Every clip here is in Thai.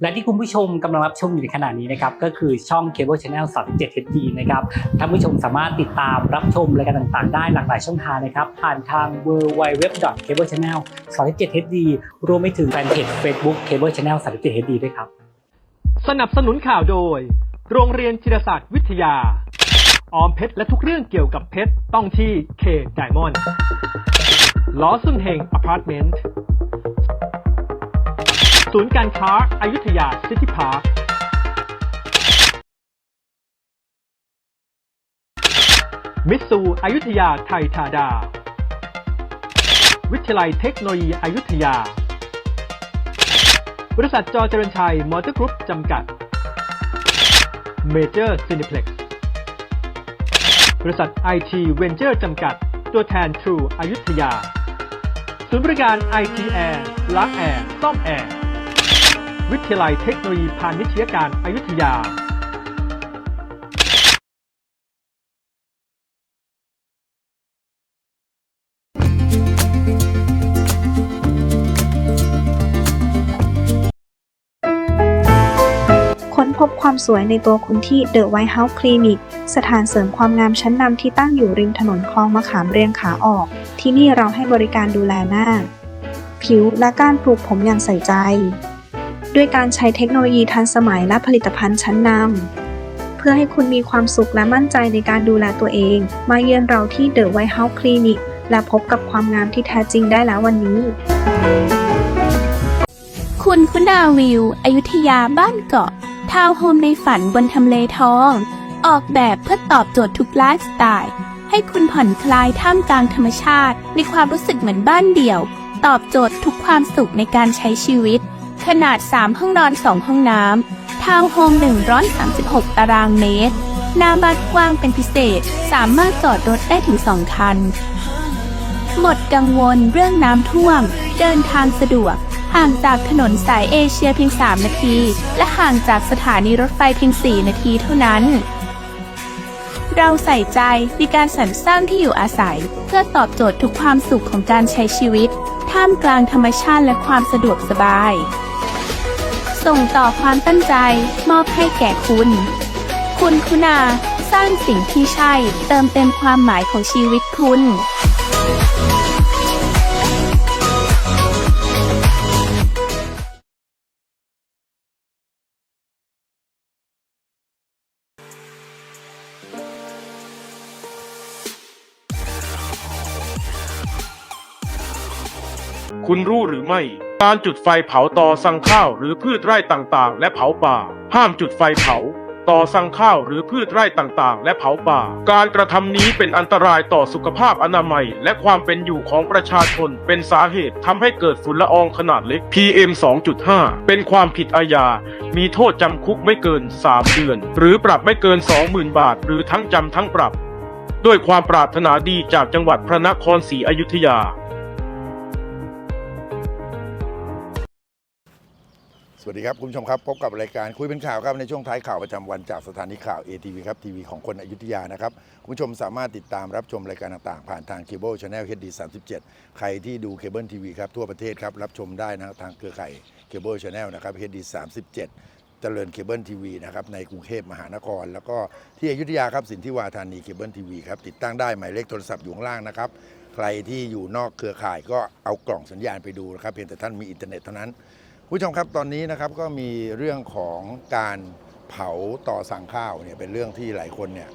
และที่คุณผู้ชมกำลังรับชมอยู่ในขณะนี้นะครับก็คือช่อง Cable Channel 37 HD นะครับท่านผู้ชมสามารถติดตามรับชมรายการต่างๆ ได้หลากหลายช่องทางนะครับผ่านทาง www.cablechannel 37 HD รวมไปถึงแฟนเพจ Facebook Cable Channel 37 HD ด้วยครับ สนับสนุนข่าวโดย โรงเรียนจิรศาสตร์วิทยา ออมเพชรและทุกเรื่องเกี่ยวกับเพชรต้องที่เคไดมอนด์ล้อซุนเฮงอพาร์ตเมนต์ ศูนย์การค้าอายุทยาซิตี้พาร์คมิตซูอายุทยาไทยทาดา วิทยาลัยเทคโนโลยีอายุทยา บริษัทจอเจริญชัย มอเตอร์กรุ๊ปจำกัด เมเจอร์ซินิเพล็กซ์ บริษัทไอทีเวนเจอร์จำกัด ตัวแทน True อายุทยา ศูนย์บริการ IT Air ล้างแอร์ซ่อมแอร์ วิทยาลัยเทคโนโลยีพาณิชยการอายุทยาค้นพบความสวยในตัวคุณที่ The White House Clinic สถานเสริมความงามชั้นนำที่ตั้งอยู่ริมถนนคลองมะขามเรียงขาออก ที่นี่เราให้บริการดูแลหน้า ผิวและการปลูกผมอย่างใส่ใจ ด้วยการใช้เทคโนโลยีทันสมัยและผลิตภัณฑ์ชั้นนำ เพื่อให้คุณมีความสุขและมั่นใจในการดูแลตัวเอง มาเยือนเราที่ The White House Clinic และพบกับความงามที่แท้จริงได้แล้ววันนี้ คุณคุณาวิว อยุธยาบ้านเกาะ ทาวน์โฮมในฝันบนทำเลทอง ออกแบบเพื่อตอบโจทย์ทุกไลฟ์สไตล์ ให้คุณผ่อนคลายท่ามกลางธรรมชาติ ในความรู้สึกเหมือนบ้านเดี่ยว ตอบโจทย์ทุกความสุขในการใช้ชีวิต ขนาด 3 ห้องนอน 2 ห้องน้ำทาวน์โฮม 136 ตารางเมตร หน้าบ้านกว้างเป็นพิเศษ สามารถจอดรถได้ถึง 2 คัน หมดกังวลเรื่องน้ำท่วม เดินทางสะดวก ห่างจากถนนสายเอเชียเพียง 3 นาที และห่างจากสถานีรถไฟเพียง 4 นาทีเท่านั้นเราใส่ใจในการสรรสร้างที่อยู่อาศัย เพื่อตอบโจทย์ทุกความสุขของการใช้ชีวิต ท่ามกลางธรรมชาติและความสะดวกสบาย ส่งต่อความตั้งใจมอบให้แก่คุณ คุณคุณาสร้างสิ่งที่ใช่ เติมเต็มความหมายของชีวิตคุณ คุณรู้หรือไม่ การจุดไฟเผาต่อสั่งข้าวหรือพืชไร่ต่างๆ และเผาป่า ห้ามจุดไฟเผาต่อสั่งข้าวหรือพืชไร่ต่างๆ และเผาป่า การกระทำนี้เป็นอันตรายต่อสุขภาพอนามัย และความเป็นอยู่ของประชาชน เป็นสาเหตุทำให้เกิดฝุ่นละอองขนาดเล็ก PM 2.5 เป็นความผิดอาญา มีโทษจำคุกไม่เกิน 3 เดือน หรือปรับไม่เกิน 20,000 บาท หรือทั้งจำทั้งปรับ ด้วยความปรารถนาดีจากจังหวัดพระนครศรีอยุธยา วัสดีครับ คุณผู้ชมครับ พบกับรายการคุยเป็นข่าวครับ ในช่วงท้ายข่าวประจำวันจากสถานีข่าว ATV ครับทีวีของคนอยุธยานะครับ คุณผู้ชมสามารถติดตามรับชมรายการต่างๆ ผ่านทางเคเบิลช anel HD 37 ใครที่ดูเคเบิลทีวีครับทั่วประเทศครับ รับชมได้นะทางเครือข่ายเคเบิลช anel นะครับ HD 37เจริญเคเบิลทีวีนะครับในกรุงเทพมหานคร แล้วก็ที่อยุธยาครับสินทิวาธานีเคเบิลทีวีครับติดตั้งได้หมายเลขโทรศัพท์อยู่ข้างล่างนะครับ ใครที่อยู่นอกเครือข่ายก็เอากล่องสัญญาณไปดูนะครับเพียงแต่ท่านมีอินเทอร์เน็ตเท่านั้น ผู้ชมครับตอนนี้นะครับก็มีเรื่องของการเผาต่อสั่งข้าวเนี่ยเป็นเรื่องที่หลายคนเนี่ย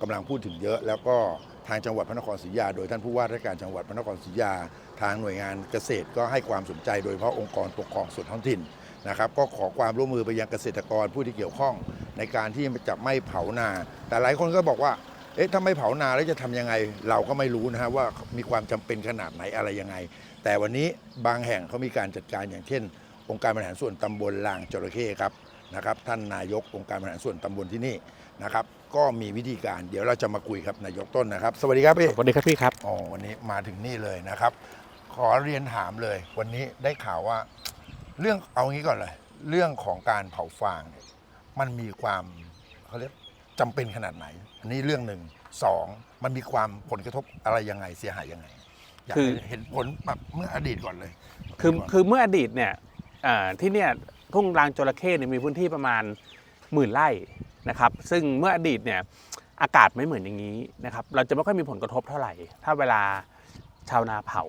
กำลังพูดถึงเยอะ แล้วก็ทางจังหวัดพระนครศรีอยุธยา โดยท่านผู้ว่าราชการจังหวัดพระนครศรีอยุธยา ทางหน่วยงานเกษตรก็ให้ความสนใจ โดยเฉพาะองค์กรปกครองส่วนท้องถิ่นนะครับ ก็ขอความร่วมมือไปยังเกษตรกรผู้ที่เกี่ยวข้อง ในการที่จะไม่เผานา แต่หลายคนก็บอกว่าเอ๊ะถ้าไม่เผานาแล้วจะทำยังไง เราก็ไม่รู้นะฮะว่ามีความจำเป็นขนาดไหนอะไรยังไง แต่วันนี้บางแห่งเขามีการจัดการอย่างเช่น องค์การบริหารส่วนตำบลลางจระเข้ครับนะครับท่านนายกองค์การบริหารส่วนตำบลที่นี่นะครับก็มีวิธีการเดี๋ยวเราจะมาคุยครับนายกต้นนะครับ สวัสดีครับพี่สวัสดีครับพี่ครับอ๋อวันนี้มาถึงนี่เลยนะครับ ขอเรียนถามเลย วันนี้ได้ข่าวว่าเรื่องเอางี้ก่อนเลย เรื่องของการเผาฟางเนี่ยมันมีความเขาเรียกจำเป็นขนาดไหน อันนี้เรื่องหนึ่งสองมันมีความผลกระทบอะไรยังไงเสียหายยังไงอยากคือ ให้เห็นผลแบบเมื่ออดีตก่อนเลยคือคือเมื่ออดีตเนี่ยอ่า ที่เนี่ยทุ่งลางจระเข้เนี่ยมีพื้นที่ประมาณหมื่นไร่นะครับ ซึ่งเมื่ออดีตเนี่ยอากาศไม่เหมือนอย่างนี้นะครับ เราจะไม่ค่อยมีผลกระทบเท่าไหร่ ถ้าเวลาชาวนาเผา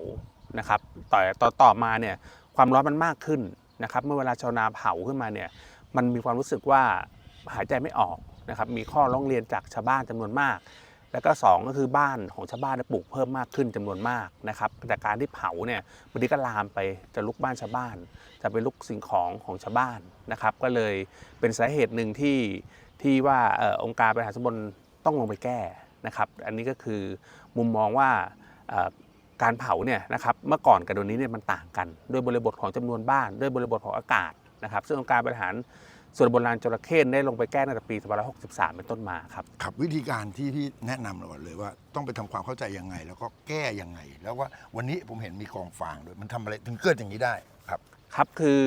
นะครับต่อต่อต่อมาเนี่ยความร้อนมันมากขึ้นนะครับ เมื่อเวลาชาวนาเผาขึ้นมาเนี่ยมันมีความรู้สึกว่าหายใจไม่ออกนะครับ มีข้อร้องเรียนจากชาวบ้านจำนวนมาก แล้วก็สองก็คือบ้านของชาวบ้านปลูกเพิ่มมากขึ้นจำนวนมากนะครับแต่การที่เผาเนี่ยบางทีก็ลามไปจะลุกบ้านชาวบ้าน จะไปลุกสิ่งของของชาวบ้านนะครับ ก็เลยเป็นสาเหตุหนึ่งที่ที่ว่าออองค์การบริหารส่วนตำบลต้องลงไปแก้นะครับ อันนี้ก็คือมุมมองว่าการเผาเนี่ยนะครับเมื่อก่อนกับเดี๋ยวนี้เนี่ยมันต่างกัน ด้วยบริบทของจำนวนบ้าน ด้วยบริบทของอากาศนะครับ ซึ่งองค์การบริหาร ส่วนตำบลลานจระเข้ได้ลงไปแก้ตั้งแต่ปี2563 เป็นต้นมาครับ ครับวิธีการที่พี่แนะนำเราก่อนเลยว่าต้องไปทำความเข้าใจยังไง แล้วก็แก้ยังไง แล้วว่าวันนี้ผมเห็นมีกองฟางด้วยมันทำอะไรถึงเกิดอย่างนี้ได้ครับ ครับคือ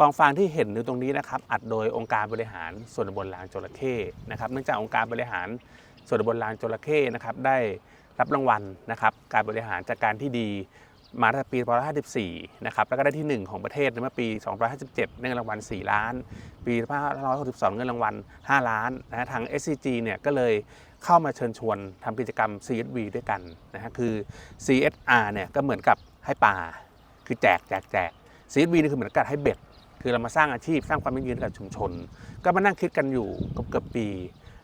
กองฟางที่เห็นอยู่ตรงนี้นะครับอัดโดยองค์การบริหารส่วนตำบลลางจระเข้นะครับเนื่องจากองค์การบริหารส่วนตำบลลางจระเข้นะครับได้รับรางวัลนะครับการบริหารจัดการที่ดี มาตั้งแต่ปี2554 นะครับ แล้วก็ได้ที่ 1 ของประเทศในเมื่อปี 2557 เงินรางวัล 4 ล้าน ปี2562 เงินรางวัล 5 ล้านนะฮะทาง SCG เนี่ยก็เลยเข้ามาเชิญชวนทำกิจกรรม CSV ด้วยกันนะฮะคือ CSR เนี่ยก็เหมือนกับให้ปลาคือแจกแจกแจก CSV นี่คือเหมือนกับให้เบ็ด คือเรามาสร้างอาชีพสร้างความยั่งยืนกับชุมชน ก็มานั่งคิดกันอยู่เกือบปี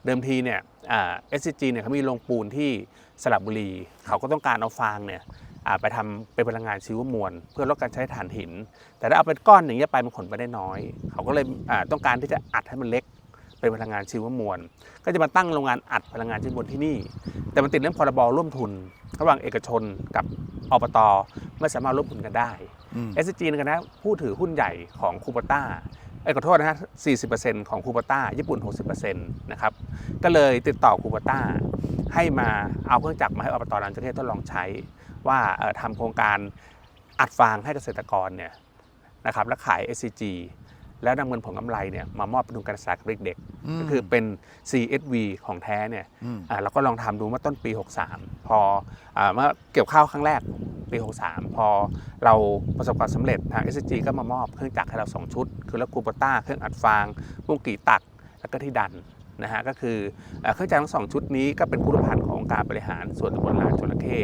เดิมทีเนี่ยอ่า SCG เนี่ยเขามีโรงปูนที่สระบุรี เขาก็ต้องการเอาฟางเนี่ย ไปทำเป็นพลังงานชีวมวล เพื่อลดการใช้ถ่านหิน แต่ถ้าเอาเป็นก้อนอย่างเงี้ยไปมันขนไปได้น้อย เขาก็เลยอ่าต้องการที่จะอัดให้มันเล็กเป็นพลังงานชีวมวล ก็จะมาตั้งโรงงานอัดพลังงานชีวมวลที่นี่ แต่มันติดเรื่องพรบร่วมทุน ระหว่างเอกชนกับอบตไม่สามารถร่วมทุนกันได้อืม SCG ในคณะผู้ถือหุ้นใหญ่ของคูปต้าไอ้ยขอโทษนะฮะ 40%ของคูปต้า ญี่ปุ่น 60%นะครับ ก็เลยติดต่อคูปต้าให้มาเอาเครื่องจักรมาให้อบตลานจระเข้ทดลองใช้ ว่าเอ่อทำโครงการอัดฟางให้เกษตรกรเนี่ยนะครับและขาย SCG แล้วนำเงินผลกำไรเนี่ยมามอบเป็นทุนการศึกษากับเด็กๆก็คือเป็น CSV ของแท้เนี่ยอืมอ่าเราก็ลองทำดูเมื่อต้นปี 63 พออาเมื่อเกี่ยวข้าวครั้งแรกปี 63 พอเราประสบความสำเร็จทาง SG ก็มามอบเครื่องจักรให้เรา 2 ชุด คือแล้วคูปต้า เครื่องอัดฟางมุ้งกี่ตัก แล้วก็ที่ดัน นะฮะก็คือเอ่อเครื่องจักรทั้งสองชุดนี้ก็เป็นคุณพันธ์ขององค์การบริหารส่วนตำบลลานจระเข้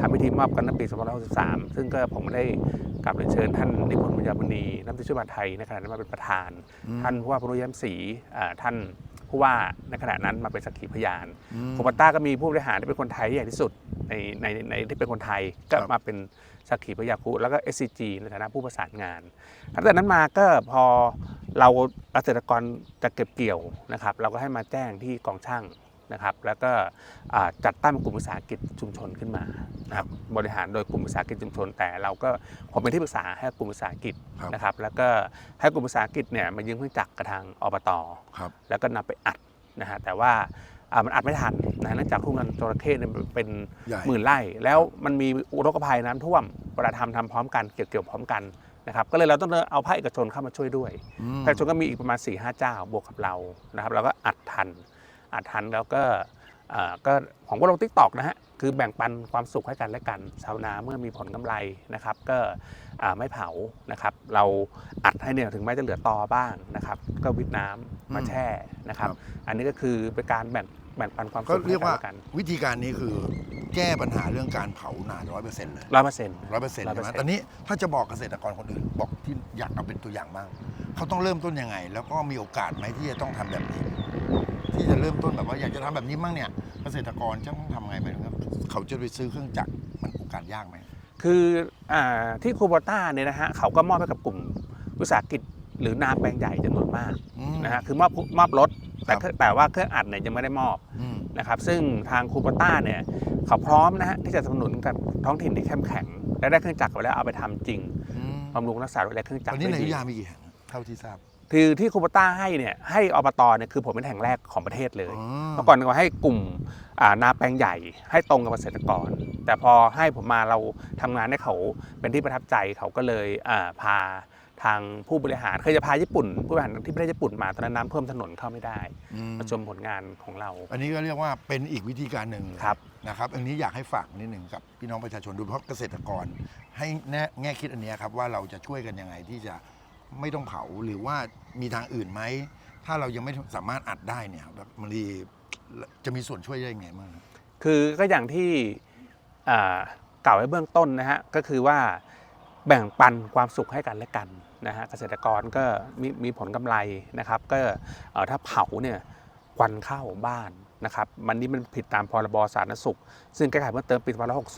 ทำพิธีมอบกันในปี2563 ซึ่งก็ผมได้กลับเรียนเชิญท่านนิพนธ์บุญญามณีน้ำตรีช่วยบาลไทยในขณะนั้นมาเป็นประธาน ท่านผู้ว่าพนุย้มศรีอ่าท่าน ผู้ว่าในขณะนั้นมาเป็นสักขีพยานโคปาต้าก็มีผู้บริหารที่เป็นคนไทยที่ใหญ่ที่สุดในในในที่เป็นคนไทยก็ครับมาเป็นสักขีพยาคุแล้วก็ SCG ในฐานะผู้ประสานงานตั้งแต่นั้นมาก็พอเราเกษตรกรจะเก็บเกี่ยวนะครับ เราก็ให้มาแจ้งที่กองช่าง นะครับ แล้วก็อ่าจัดตั้งกลุ่มวิสาหกิจชุมชนขึ้นมานะครับบริหารโดยกลุ่มวิสาหกิจชุมชน แต่เราก็ผมเป็นที่ปรึกษาให้กลุ่มวิสาหกิจครับนะครับ แล้วก็ให้กลุ่มวิสาหกิจเนี่ยมายืมเครื่องจักรกับทางอบตครับแล้วก็นำไปอัดนะฮะแต่ว่าอ่ามันอัดไม่ทันนะเนื่องจากทุ่งนันจระเข้เนี่ยเป็นใหญ่หมื่นไร่แล้วมันมีอุทกภัยน้ำท่วมเวลาทำทำพร้อมกันเกี่ยวเกี่ยวพร้อมกันนะครับก็เลยเราต้องเอาภาคเอกชนเข้ามาช่วยด้วยอืมภาคเอกชนก็มีอีกประมาณ4ี่ห้าเจ้าบวกกับเรานะครับเราก็อัดทัน อัดทันแล้วก็อ่าก็ผมก็ลงทิกตอกนะฮะคือแบ่งปันความสุขให้กันและกันชาวนาเมื่อมีผลกำไรนะครับ ก็อ่าไม่เผานะครับ เราอัดให้เนี่ยถึงแม้จะเหลือตอบ้างนะครับ ก็วิดน้ำมาแช่นะครับครับ อันนี้ก็คือเป็นการแบ่งแบ่งปันความก็สุขเรีให้ยกกันว่าและกัน วิธีการนี้คือแก้ปัญหาเรื่องการเผานานร้อยเปอร์เซ็นต์เลยร้อยเปอร์เซ็นต์ร้อยเปอร์เซ็นต์ใช่ไหมตอนนี้ถ้าจะบอกเกษตรกรคนอื่นบอกที่อยากเอาเป็นตัวอย่างบ้างเขาต้องเริ่มต้นยังไง แล้วก็มีโอกาสไหมที่จะต้องทำแบบนี้ ที่จะเริ่มต้นแบบว่าอยากจะทำแบบนี้บ้างเนี่ยเกษตรกรจะต้องทำไงไปครับ เขาจะไปซื้อเครื่องจักรมันโอกาสยากไหม คืออาที่คูโบต้าเนี่ยนะฮะเขาก็มอบให้กับกลุ่มวิสาหกิจหรือนาแปลงใหญ่จำนวนมากอืม นะฮะคือมอบมอบรถแต่ครับ แต่ว่าเครื่องอัดเนี่ยยังไม่ได้มอบอืมนะครับซึ่งทางคูโบต้าเนี่ยเขาพร้อมนะฮะที่จะสนับสนุนกับท้องถิ่นที่เข้มแข็งและได้เครื่องจักรไปแล้วเอาไปทำจริงอืมบำรุงรักษาดูแลเครื่องจักตรอนนี้ในได้อยุดีธยามีกี่แห่งเท่าที่ทราบ คือที่คูโบต้าให้เนี่ยให้อบตเนี่ยคือผมเป็นแห่งแรกของประเทศเลยอ๋อเมื่อก่อนก็ให้กลุ่มอ่านาแปลงใหญ่ ให้ตรงกับเกษตรกร แต่พอให้ผมมาเราทำงานให้เขาเป็นที่ประทับใจเขาก็เลยอ่าพาทางผู้บริหารเคยจะพาญี่ปุ่น ผู้บริหารที่ประเทศญี่ปุ่นมาตอนนั้นน้ำท่วมถนนเข้าไม่ได้อืมมาชมผลงานของเรา อันนี้ก็เรียกว่าเป็นอีกวิธีการหนึ่งเลยครับนะครับอันนี้อยากให้ฝากนิดหนึ่งกับพี่น้องประชาชนดูเพราะเกษตรกร ให้แน่แง่คิดอันเนี้ยครับว่าเราจะช่วยกันยังไงที่จะ ไม่ต้องเผาหรือว่ามีทางอื่นไหม ถ้าเรายังไม่สามารถอัดได้เนี่ยแบบมันดีจะมีส่วนช่วยได้ยังไงบ้างครับ คือก็อย่างที่กล่าวไว้เบื้องต้นนะฮะก็คือว่าแบ่งปันความสุขให้กันและกันนะฮะเกษตรกรก็มีมีผลกำไรนะครับ ก็ถ้าเผาเนี่ยควันเข้าบ้าน นะครับมันนี้มันผิดตามพรบสาธารณสุข ซึ่งแก้ไขเพิ่มเติมปี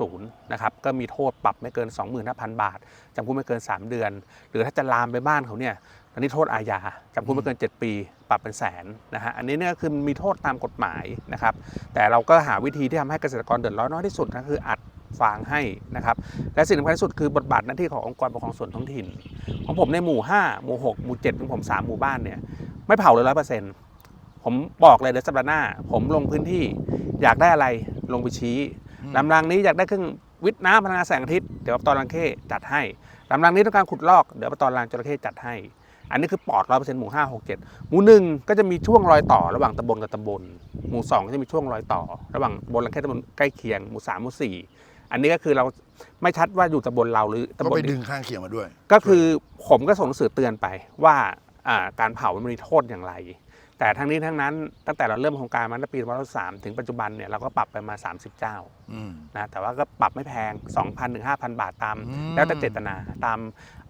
2560 นะครับ ก็มีโทษปรับไม่เกิน 25,000 บาท จำคุกไม่เกิน 3 เดือน หรือถ้าจะลามไปบ้านเขาเนี่ยอันนี้โทษอาญาจำคุกไม่เกิน 7 ปี ปรับเป็นแสนนะฮะ อันนี้เนี่ยคือมีโทษตามกฎหมายนะครับ แต่เราก็หาวิธีที่ทำให้เกษตรกรเดือดร้อนน้อยที่สุดก็คืออัดฟางให้นะครับ และสิ่งสำคัญที่สุดคือบทบาทหน้าที่ขององค์กรปกครองส่วนท้องถิ่น ของผมในหมู่ 5 หมู่ 6 หมู่ 7 ของผม 3 หมู่บ้านเนี่ยไม่เผาเลยร้อยเปอร์เซ็นต์ ผมบอกเลยเดี๋ยวสัปดาห์หน้า ผมลงพื้นที่อยากได้อะไรลงไปชี้อืมลำรางนี้อยากได้เครื่องวิทย์น้ำพลังงานแสงอาทิตย์เดี๋ยวอบตรังเข้จัดให้ลำรางนี้ต้องการขุดลอกเดี๋ยวอบตรังจระเข้จัดให้ อันนี้คือปลอดร้อยเปอร์เซ็นต์หมู่ห้าหกเจ็ดหมู่หนึ่งก็จะมีช่วงรอยต่อระหว่างตำบลกับตำบล หมู่สองก็จะมีช่วงรอยต่อ ระหว่างตำบลและแค่ตำบลใกล้เคียงหมู่สามหมู่สี่อันนี้ก็คือเราไม่ชัดว่าอยู่ตำบลเราหรือตำก็บลไปนี้ดึงข้างเคียงมาด้วย ก็คือผมก็ส่งหนังสือเตือนไปว่าอ่าการเผามันมีโทษอย่างไร แต่ทั้งนี้ทั้งนั้นตั้งแต่เราเริ่มโครงการมาตั้งแต่ปี2003ถึงปัจจุบันเนี่ยเราก็ปรับไปมา 30 เจ้าอืมนะแต่ว่าก็ปรับไม่แพง 2,000ถึง5,000 บาทตามอืมแล้วแต่เจตนาตาม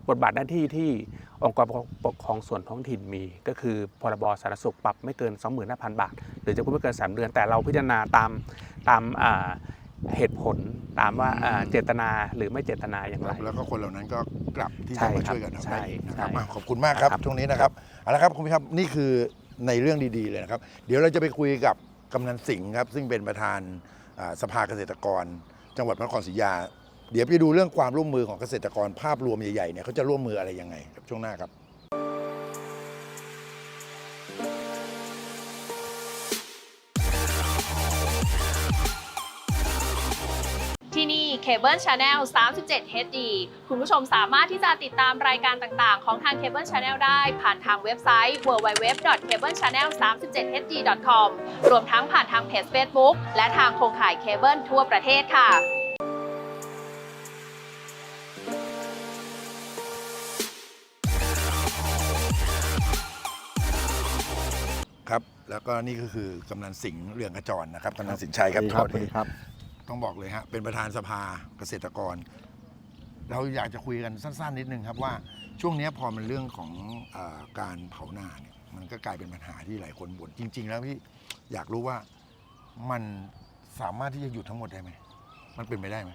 บทบาทหน้าที่ที่องค์กรปกครองส่วนท้องถิ่นมี ก็คือพรบสาธารณสุขปรับไม่เกิน 25,000 บาท หรือจะพูดไม่เกิน 3 เดือน แต่เราพิจารณาตามตามอ่าเหตุผลตามว่าอ่าเจตนาหรือไม่เจตนาอย่างไร แล้วก็คนเหล่านั้นก็กลับที่ใช่จะมาครับช่วยกันทำใช่ได้อีกนะครับใช่อะขอบคุณมากครับครับช่วงนี้นะครับเอาละครับคุณผู้ชมนี่คือ ในเรื่องดีๆเลยนะครับ เดี๋ยวเราจะไปคุยกับกำนันสิงห์ครับ ซึ่งเป็นประธานสภาเกษตรกร จังหวัดพระนครศรีอยุธยา เดี๋ยวไปดูเรื่องความร่วมมือของเกษตรกรภาพรวมใหญ่ๆเนี่ยเขาจะร่วมมืออะไรยังไงครับช่วงหน้าครับ Cable Channel 37 HD คุณผู้ชมสามารถที่จะติดตามรายการต่างๆ ของทาง Cable Channel ได้ผ่านทางเว็บไซต์ www.cablechannel37hd.com รวมทั้งผ่านทางเพจ Facebook และทางโครงข่ายเคเบิลทั่วประเทศค่ะครับ แล้วก็นี่ก็คือกำนันสิงห์เรืองขจรนะครับกำนันสินชัยครับสวัสก่อนดีอื่นครับ ต้องบอกเลยฮะเป็นประธานสภาเกษตรกร เราอยากจะคุยกันสั้น ๆ นิดนึงครับว่าช่วงเนี้ยพอมันเรื่องของเออการเผานาเนี่ยมันก็กลายเป็นปัญหาที่หลายคนบ่นจริง ๆ แล้วพี่อยากรู้ว่ามันสามารถที่จะหยุดทั้งหมดได้ไหมมันเป็นไปได้ไหม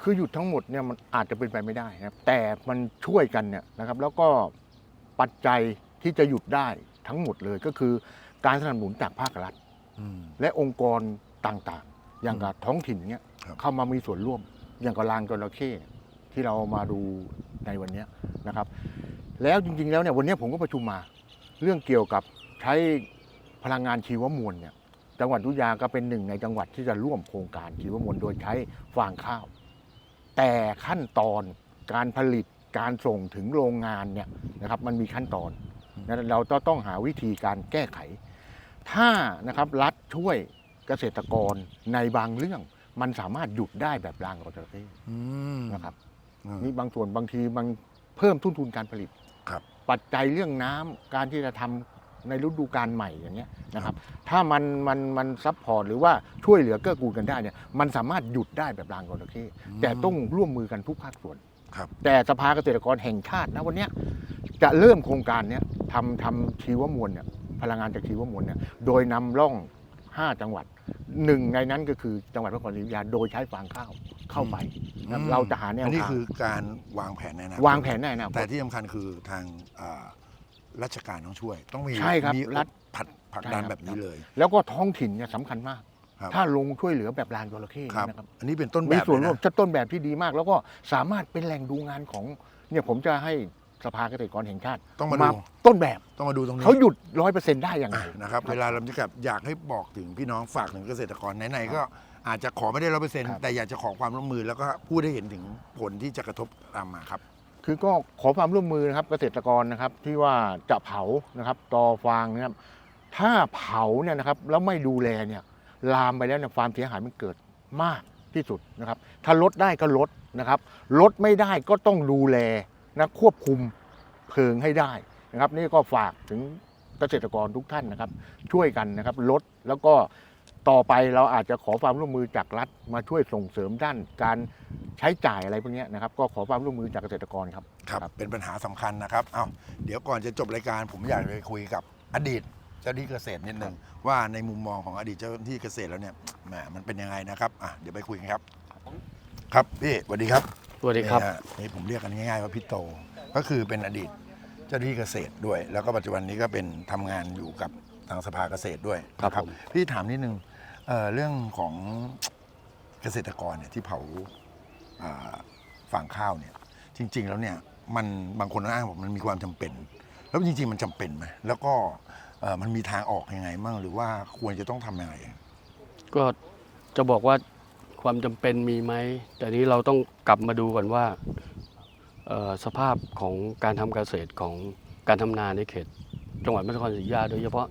คือหยุดทั้งหมดเนี่ยมันอาจจะเป็นไปไม่ได้นะครับ แต่มันช่วยกันเนี่ยนะครับ แล้วก็ปัจจัยที่จะหยุดได้ทั้งหมดเลยก็คือการสนับสนุนจากภาครัฐอืมและองค์กรต่างๆ อย่างกับท้องถิ่นเนี่ยครับ เข้ามามีส่วนร่วม อย่างกับลางจระเข้เนี่ยที่เรามาดูในวันเนี้ยนะครับ แล้วจริงๆแล้วเนี่ยวันเนี้ยผมก็ประชุมมา เรื่องเกี่ยวกับใช้พลังงานชีวมวลเนี่ยจังหวัดอยุธยาก็เป็นหนึ่งในจังหวัดที่จะร่วมโครงการชีวมวลโดยใช้ฟางข้าว แต่ขั้นตอนการผลิตการส่งถึงโรงงานเนี่ยนะครับมันมีขั้นตอนนั้นเราจะต้องหาวิธีการแก้ไข ถ้านะครับรัฐช่วย เกษตรกรในบางเรื่อง มันสามารถหยุดได้แบบรางกระจระเข้อืมนะครับอืม นี่บางส่วนบางทีมันเพิ่มทุนทุนการผลิตครับปัจจัยเรื่องน้ำการที่จะทำในฤดูกาลใหม่อย่างเงี้ยนะครับ ถ้ามันมันมันซัพพอร์ตหรือว่าช่วยเหลือเกื้อกูลกันได้เนี่ยมันสามารถหยุดได้แบบรางกระเข้แต่ต้องร่วมมือกันทุกภาคส่วน ครับ แต่สภาเกษตรกรแห่งชาตินะวันเนี้ยจะเริ่มโครงการเนี้ยทำทำชีวมวลเนี่ยพลังงานจากชีวมวลเนี่ยโดยนำร่อง 5 จังหวัด หนึ่งในนั้นก็คือจังหวัดพระนครศรีอยุธยาโดยใช้ฟางข้าวเข้าไปนะครับเราจะหาแนวอันนี้ทางคือการวางแผนในอนาคตวางแผนแน่นะ แต่ที่สำคัญคือทางอ่าราชการต้องช่วย ต้องมีใช่ครับมีรัฐผัดผลักดันใช่ครับ แบบนี้เลย แล้วก็ท้องถิ่นเนี่ยสำคัญมาก ครับ ถ้าลงช่วยเหลือแบบลานจระเข้ครับ นะครับ อันนี้เป็นต้นแบมีบส่วนเลยร่วมนะ จะต้นแบบที่ดีมาก แล้วก็สามารถเป็นแหล่งดูงานของเนี่ยผมจะให้ สภาเกษตรกรแห่งชาติต้องมาดู ต้นแบบต้องมาดูตรงนี้เขาหยุดร้อยเปอร์เซ็นต์ได้อย่างไร อะนะครับเวลาเราจะกลับอยากให้บอกถึงพี่น้องฝากถึงเกษตรกรไหนๆก็อาจจะขอไม่ได้ร้อยเปอร์เซ็นต์ครับ แต่อยากจะขอความร่วมมือแล้วก็พูดให้เห็นถึงผลที่จะกระทบตามมาครับ คือก็ขอความร่วมมือนะครับเกษตรกรนะครับที่ว่าจะเผานะครับตอฟางนะครับถ้าเผาเนี่ยนะครับแล้วไม่ดูแลเนี่ยลามไปแล้วเนี่ยความเสียหายมันเกิดมากที่สุดนะครับ ถ้าลดได้ก็ลดนะครับลดไม่ได้ก็ต้องดูแล นะควบคุมเพลิงให้ได้นะครับ นี่ก็ฝากถึงเกษตรกรทุกท่านนะครับ ช่วยกันนะครับลดแล้วก็ต่อไปเราอาจจะขอความร่วมมือจากรัฐมาช่วยส่งเสริมด้านการใช้จ่ายอะไรพวกเนี้ยนะครับ ก็ขอความร่วมมือจากเกษตรกรครับครับ เป็นปัญหาสำคัญนะครับเอาเดี๋ยวก่อนจะจบรายการผมอยากไปคุยกับอดีตเจ้าหน้าที่เกษตรนิดนึงว่าในมุมมองของอดีตเจ้าหน้าที่เกษตรแล้วเนี่ยแหมมันเป็นยังไงนะครับอะเดี๋ยวไปคุยกันครับ ครับพี่สวัสดีครับ สวัสดีครับ นี่ฮะนี่ผมเรียกกันง่ายๆว่าพี่โต ก็คือเป็นอดีตเจ้าหน้าที่เกษตรด้วย แล้วก็ปัจจุบันนี้ก็เป็นทำงานอยู่กับทางสภาเกษตรด้วยครับนะผม พี่ถามนิดนึงเอ่อเรื่องของเกษตรกรเนี่ยที่เผาอ่าฟางข้าวเนี่ย จริง ๆ แล้วเนี่ยมันบางคนอ้างบอกมันมีความจำเป็น แล้วจริง ๆ มันจำเป็นไหมแล้วก็เอ่อมันมีทางออกยังไงมั่งหรือว่าควรจะต้องทำยังไง ก็จะบอกว่า ความจำเป็นมีไหม แต่นี้เราต้องกลับมาดูก่อนว่าสภาพของการทำเกษตรของการทำนาในเขต จังหวัดพระนครศรีอยุธยาโดยเฉพาะ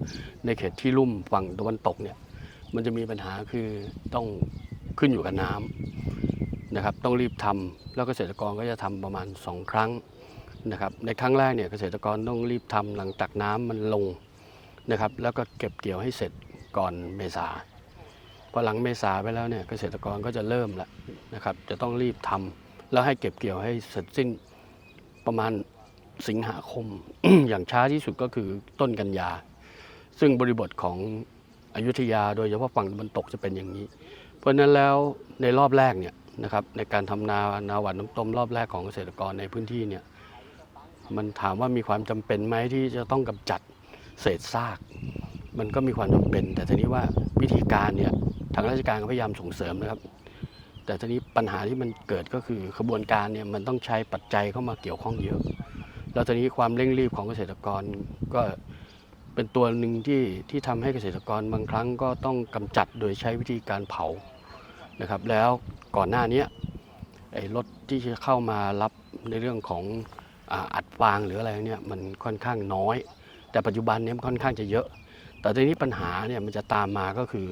ในเขตที่ลุ่มฝั่งตะวันตกเนี่ยมันจะมีปัญหาคือต้องขึ้นอยู่กับน้ำนะครับ ต้องรีบทำแล้วเกษตรกรก็จะทำประมาณ 2 ครั้งนะครับ ในครั้งแรกเนี่ยเกษตรกรต้องรีบทำหลังจากน้ำมันลงนะครับ แล้วก็เก็บเกี่ยวให้เสร็จก่อนเมษา พอหลังเมษาไปแล้วเนี่ยเกษตรกรก็จะเริ่มแล้วนะครับ จะต้องรีบทำแล้วให้เก็บเกี่ยวให้เสร็จสิ้นประมาณสิงหาคม อย่างช้าที่สุดก็คือต้นกันยา ซึ่งบริบทของอยุธยาโดยเฉพาะฝั่งตะวันตกจะเป็นอย่างนี้ เพราะฉะนั้นแล้วในรอบแรกเนี่ยนะครับในการทำนานาหวานน้ำต้มรอบแรกของเกษตรกรในพื้นที่เนี่ยมันถามว่ามีความจำเป็นไหมที่จะต้องกำจัดเศษซาก มันก็มีความจำเป็น แต่ทีนี้ว่าวิธีการเนี่ย ทางราชการก็พยายามส่งเสริมนะครับ แต่ทีนี้ปัญหาที่มันเกิดก็คือขบวนการเนี่ยมันต้องใช้ปัจจัยเข้ามาเกี่ยวข้องเยอะแล้วทีนี้ความเร่งรีบของเกษตรกรก็เป็นตัวหนึ่งที่ที่ทำให้เกษตรกรบางครั้งก็ต้องกำจัดโดยใช้วิธีการเผานะครับ แล้วก่อนหน้านี้ไอ้รถที่จะเข้ามารับในเรื่องของอัดฟางหรืออะไรเนี่ยมันค่อนข้างน้อย แต่ปัจจุบันเนี้มันค่อนข้างจะเยอะ แต่ทีนี้ปัญหาเนี่ยมันจะตามมาก็คือ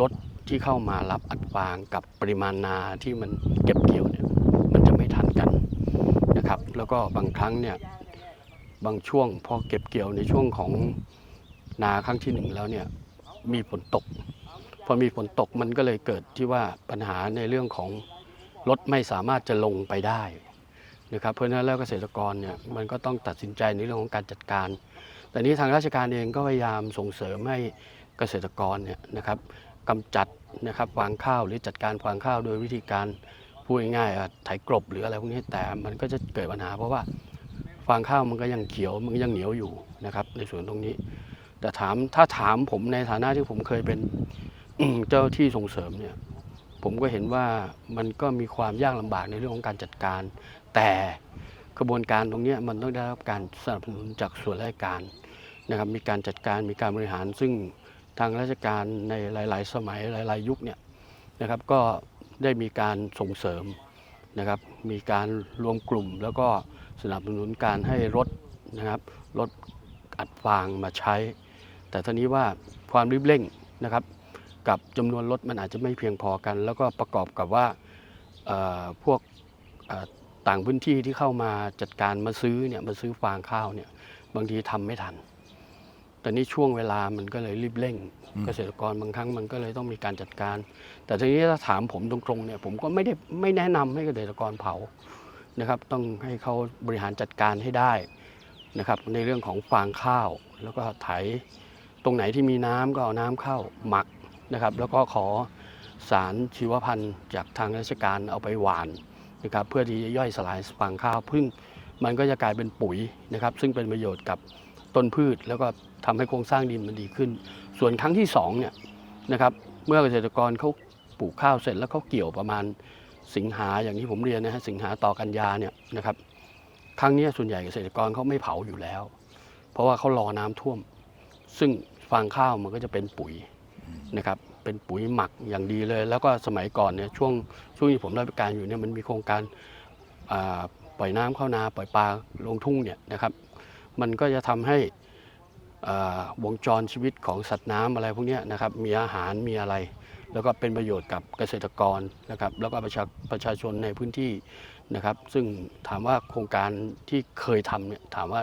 รถที่เข้ามารับอัดฟางกับปริมาณนาที่มันเก็บเกี่ยวเนี่ยมันจะไม่ทันกันนะครับ แล้วก็บางครั้งเนี่ยบางช่วงพอเก็บเกี่ยวในช่วงของนาครั้งที่หนึ่งแล้วเนี่ยมีฝนตก พอมีฝนตกมันก็เลยเกิดที่ว่าปัญหาในเรื่องของรถไม่สามารถจะลงไปได้นะครับเพราะฉะนั้นแล้วเกษตรกรเนี่ยมันก็ต้องตัดสินใจในเรื่องของการจัดการ แต่นี้ทางราชการเองก็พยายามส่งเสริมให้เกษตรกรเนี่ยนะครับ กำจัดนะครับฟางข้าวหรือจัดการฟางข้าวโดยวิธีการพูดง่ายๆอะไถกลบหรืออะไรพวกนี้แต่มันก็จะเกิดปัญหา เพราะว่าฟางข้าวมันก็ยังเขียวมันยังเหนียวอยู่นะครับในส่วนตรงนี้ แต่ถามถ้าถามผมในฐานะที่ผมเคยเป็นเจ้าที่ส่งเสริมเนี่ยผมก็เห็นว่ามันก็มีความยากลำบากในเรื่องของการจัดการ แต่กระบวนการตรงนี้มันต้องได้รับการสนับสนุนจากส่วนราชการนะครับมีการจัดการมีการบริหารซึ่ง ทางราชการในหลาย ๆ สมัยหลาย ๆ ยุคเนี่ยนะครับก็ได้มีการส่งเสริมนะครับ มีการรวมกลุ่ม แล้วก็สนับสนุนการให้รถนะครับรถอัดฟางมาใช้ แต่ทีนี้ว่าความรีบเร่งนะครับ กับจำนวนรถมันอาจจะไม่เพียงพอกัน แล้วก็ประกอบกับว่าพวกต่างพื้นที่ที่เข้ามาจัดการมาซื้อเนี่ยมาซื้อฟางข้าวเนี่ยบางทีทำไม่ทัน แต่นี่ช่วงเวลามันก็เลยรีบเร่งอืมเกษตรกรบางครั้งมันก็เลยต้องมีการจัดการ แต่ทีนี้ถ้าถามผมตรงๆเนี่ยผมก็ไม่ได้ไม่แนะนำให้เกษตรกรเผานะครับ ต้องให้เขาบริหารจัดการให้ได้นะครับ ในเรื่องของฟางข้าว แล้วก็ไถตรงไหนที่มีน้ำก็เอาน้ำเข้าหมักนะครับ แล้วก็ขอสารชีวพันธุ์จากทางราชการเอาไปหว่านนะครับเพื่อที่จะย่อยสลายฟางข้าวพึ่งมันก็จะกลายเป็นปุ๋ยนะครับ ซึ่งเป็นประโยชน์กับ ต้นพืช แล้วก็ทำให้โครงสร้างดินมันดีขึ้น ส่วนครั้งที่สองเนี่ยนะครับเมื่อเกษตรกรเขาปลูกข้าวเสร็จแล้วเขาเกี่ยวประมาณสิงหาอย่างที่ผมเรียนนะฮะสิงหาต่อกันยาเนี่ยนะครับครั้งนี้ส่วนใหญ่เกษตรกรเขาไม่เผาอยู่แล้ว เพราะว่าเขารอน้ำท่วม ซึ่งฟางข้าวมันก็จะเป็นปุ๋ยนะครับเป็นปุ๋ยหมักอย่างดีเลย แล้วก็สมัยก่อนเนี่ยช่วงช่วงที่ผมรับราชการอยู่เนี่ยมันมีโครงการปล่อยน้ำเข้านาปล่อยปลาลงทุ่งเนี่ยนะครับ มันก็จะทำให้วงจรชีวิตของสัตว์น้ำอะไรพวกนี้นะครับมีอาหารมีอะไร แล้วก็เป็นประโยชน์กับเกษตรกรนะครับแล้วก็ประชาประชาชนในพื้นที่นะครับซึ่งถามว่าโครงการที่เคยทำเนี่ยถามว่า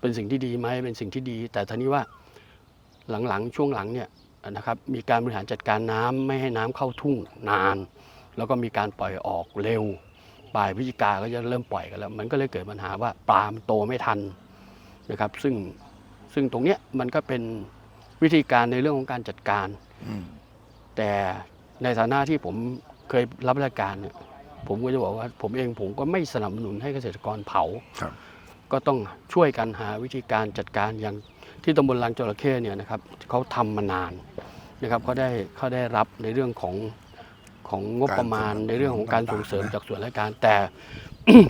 เป็นสิ่งที่ดีไหมเป็นสิ่งที่ดี แต่ทีนี้ว่าหลังๆช่วงหลังเนี่ยนะครับมีการบริหารจัดการน้ำไม่ให้น้ำเข้าทุ่งนาน แล้วก็มีการปล่อยออกเร็วปลายพฤศจิกาก็จะเริ่มปล่อยกันแล้ว มันก็เลยเกิดปัญหาว่าปลามันโตไม่ทัน นะครับ ซึ่งซึ่งตรงเนี้ยมันก็เป็นวิธีการในเรื่องของการจัดการอืมแต่ในฐานะที่ผมเคยรับราชการเนี่ยผมก็จะบอกว่า ผมเองผมก็ไม่สนับสนุนให้เกษตรกรเผาครับก็ต้องช่วยกันหาวิธีการจัดการอย่างที่ตำบลลางจระเข้เนี่ยนะครับเขาทำมานานนะครับเขาได้เขาได้รับในเรื่องของของงบประมาณการสนับสนุนในเรื่องของการส่งเสริมต่างๆนะจากส่วนราชการแต่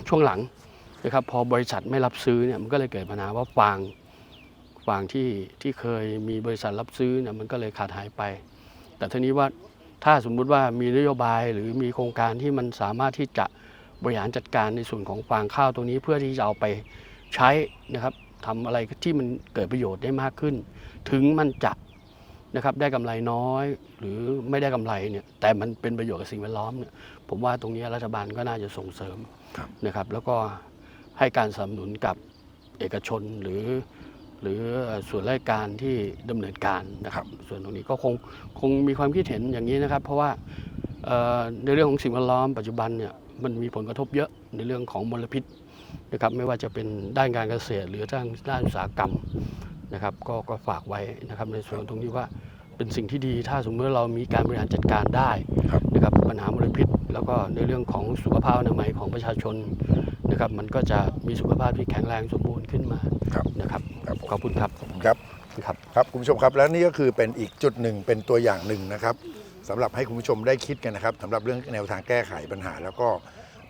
ช่วงหลัง นะครับพอบริษัทไม่รับซื้อเนี่ยมันก็เลยเกิดปัญหาว่าฟางฟางที่ที่เคยมีบริษัทรับซื้อเนี่ยมันก็เลยขาดหายไป แต่ทีนี้ว่าถ้าสมมุติว่ามีนโยบายหรือมีโครงการที่มันสามารถที่จะบริหารจัดการในส่วนของฟางข้าวตรงนี้เพื่อที่จะเอาไปใช้นะครับทำอะไรที่มันเกิดประโยชน์ได้มากขึ้น ถึงมันจะนะครับได้กำไรน้อยหรือไม่ได้กำไรเนี่ยแต่มันเป็นประโยชน์กับสิ่งแวดล้อมเนี่ยผมว่าตรงนี้รัฐบาลก็น่าจะส่งเสริมครับนะครับแล้วก็ ให้การสนับสนุนกับเอกชนหรือ หรือส่วนราชการที่ดำเนินการนะครับ ส่วนตรงนี้ก็คงคงมีความคิดเห็นอย่างนี้นะครับ เพราะว่าเอ่อในเรื่องของสิ่งแวดล้อมปัจจุบันเนี่ยมันมีผลกระทบเยอะในเรื่องของมลพิษนะครับไม่ว่าจะเป็นด้านการเกษตรหรือด้านด้านอุตสาหกรรมนะครับก็ก็ฝากไว้นะครับในส่วนตรงนี้ว่าเป็นสิ่งที่ดีถ้าสมมติว่าเรามีการบริหารจัดการได้ครับนะครับปัญหามลพิษ แล้วก็ในเรื่องของสุขภาพอนามัยของประชาชน นะครับ มันก็จะมีสุขภาพที่แข็งแรงสมบูรณ์ขึ้นมาครับนะครับครับผม ขอบคุณครับขอบคุณครับครับครับคุณผู้ชมครับแล้วนี่ก็คือเป็นอีกจุดหนึ่งเป็นตัวอย่างหนึ่งนะครับสำหรับให้คุณผู้ชมได้คิดกันนะครับสำหรับเรื่องแนวทางแก้ไขปัญหา แล้วก็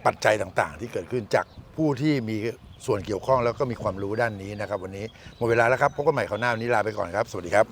ปัจจัยต่างๆ ที่เกิดขึ้นจากผู้ที่มีส่วนเกี่ยวข้องแล้วก็มีความรู้ด้านนี้นะครับ วันนี้หมดเวลาแล้วครับพบกันใหม่คราวหน้าวันนี้ลาไปก่อนครับ สวัสดีครับ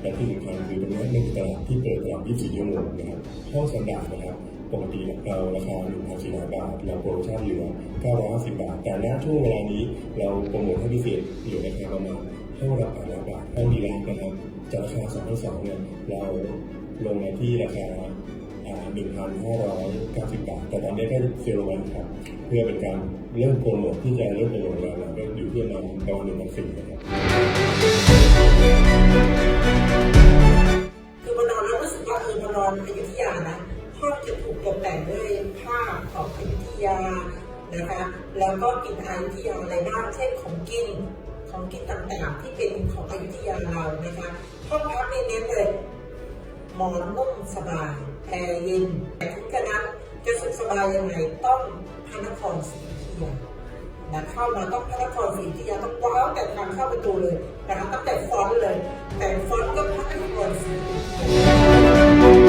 และที่สำคัญคือตรงนี้เป็นตลาดที่เปิดตลอด24ชั่วโมงนะครับ ห้องสแตนดาร์ดนะครับ ปกติเราราคา1,400บาท เราโปรโมชั่นเหลือ 950 บาท แต่ณช่วงเวลานี้เราโปรโมทให้พิเศษเหลือราคาประมาณห้องละ800บาทห้องดีแลนด์นะครับจากราคา2,200เนี่ยเราลงมาที่ราคาอ่า1,590 บาท แต่ตอนนี้ก็เซลล์วันครับ เพื่อเป็นการเริ่มโปรโมทที่จะเริ่มเป็นโรงแล้วก็อยู่ที่ประมาณประมาณ1,400นะครับ ยานะคะแล้วก็กินอายุธยาอะไรบ้างเช่นของกินของกินต่างๆ ที่เป็นของอายุธยาเรานะคะห้องพักนี่เน้นเลยหมอนนุ่มสบายแอร์เย็นแต่ทุกคณะจะสุขสบายยังไงต้องพระนครศรีอยุธยานะเข้ามาต้องพระนครศรีอยุธยาต้องว้าวแต่ทางเข้าประตูเลยนะคะตั้งแต่ฟอนต์เลย แต่ฟอนต์ก็พระน